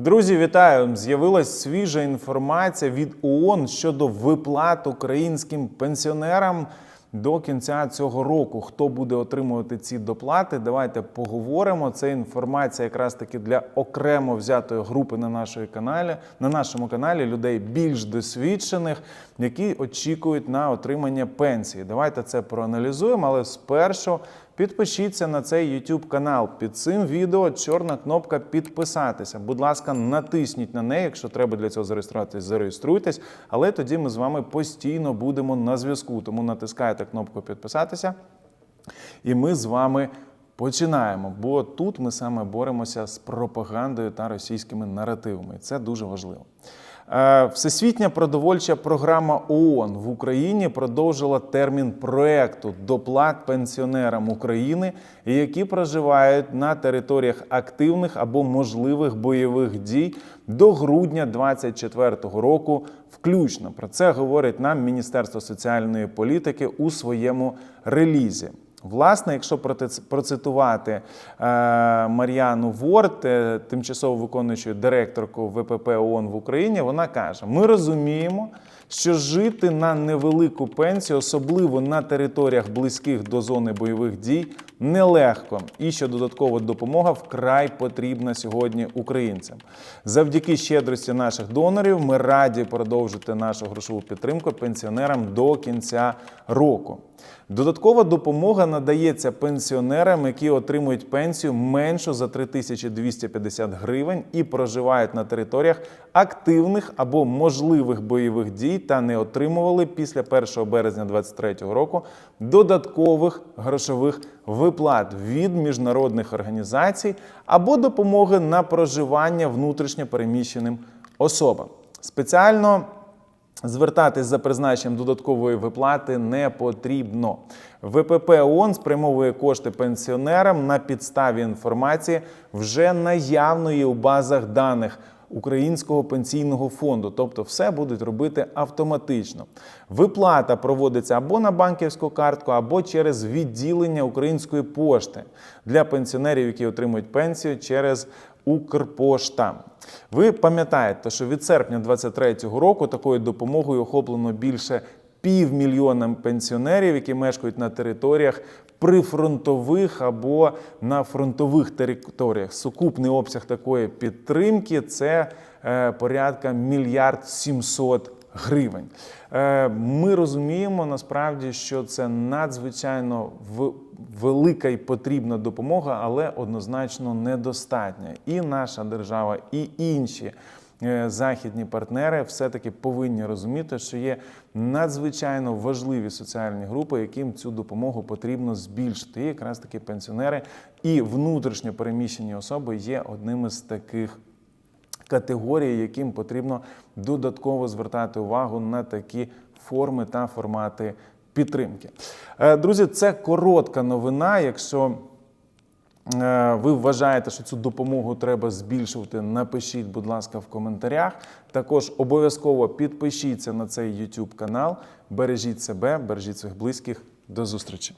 Друзі, вітаю! З'явилась свіжа інформація від ООН щодо виплат українським пенсіонерам до кінця цього року. Хто буде отримувати ці доплати? Давайте поговоримо. Це інформація якраз таки для окремо взятої групи на нашої каналі, на нашому каналі людей більш досвідчених, які очікують на отримання пенсії. Давайте це проаналізуємо, але спершу. Підпишіться на цей YouTube канал. Під цим відео чорна кнопка підписатися. Будь ласка, натисніть на неї. Якщо треба для цього зареєструватись, зареєструйтесь. Але тоді ми з вами постійно будемо на зв'язку. Тому натискайте кнопку підписатися, і ми з вами починаємо. Бо тут ми саме боремося з пропагандою та російськими наративами. І Це дуже важливо. Е, Всесвітня продовольча програма ООН в Україні продовжила термін проекту доплат пенсіонерам України, які проживають на територіях активних або можливих бойових дій до грудня 2024 року. Включно про це говорить нам Міністерство соціальної політики у своєму релізі. Власне, якщо процитувати е, Мар'яну Ворд, е, тимчасово виконуючу директорку ВПП ООН в Україні, вона каже: ми розуміємо, що жити на невелику пенсію, особливо на територіях близьких до зони бойових дій, нелегко, і що додаткова допомога вкрай потрібна сьогодні українцям. Завдяки щедрості наших донорів ми раді продовжити нашу грошову підтримку пенсіонерам до кінця року. Додаткова допомога надається пенсіонерам, які отримують пенсію меншу за 3250 гривень і проживають на територіях активних або можливих бойових дій та не отримували після 1 березня 2023 року додаткових грошових виплат від міжнародних організацій або допомоги на проживання внутрішньо переміщеним особам. Спеціально Звертатись за призначенням додаткової виплати не потрібно. ВПП ООН спрямовує кошти пенсіонерам на підставі інформації вже наявної у базах даних. Українського пенсійного фонду, тобто все будуть робити автоматично. Виплата проводиться або на банківську картку, або через відділення української пошти для пенсіонерів, які отримують пенсію через Укрпошта. Ви пам'ятаєте, що від серпня 2023 року такою допомогою охоплено більше півмільйона пенсіонерів, які мешкають на територіях прифронтових або на фронтових територіях. Сукупний обсяг такої підтримки це е, порядка мільярд сімсот гривень. Е, Ми розуміємо насправді, що це надзвичайно велика і потрібна допомога, але однозначно недостатня. І наша держава, і інші. Е, Західні партнери все-таки повинні розуміти, що є надзвичайно важливі соціальні групи, яким цю допомогу потрібно збільшити. І якраз таки пенсіонери і внутрішньо переміщені особи є одним із таких категорій, яким потрібно додатково звертати увагу на такі форми та формати підтримки. Е, Друзі, це коротка новина. Якщо ви вважаєте, що цю допомогу треба збільшувати, напишіть, будь ласка, в коментарях. Також обов'язково підпишіться на цей YouTube канал. Бережіть себе, бережіть своїх близьких. До зустрічі!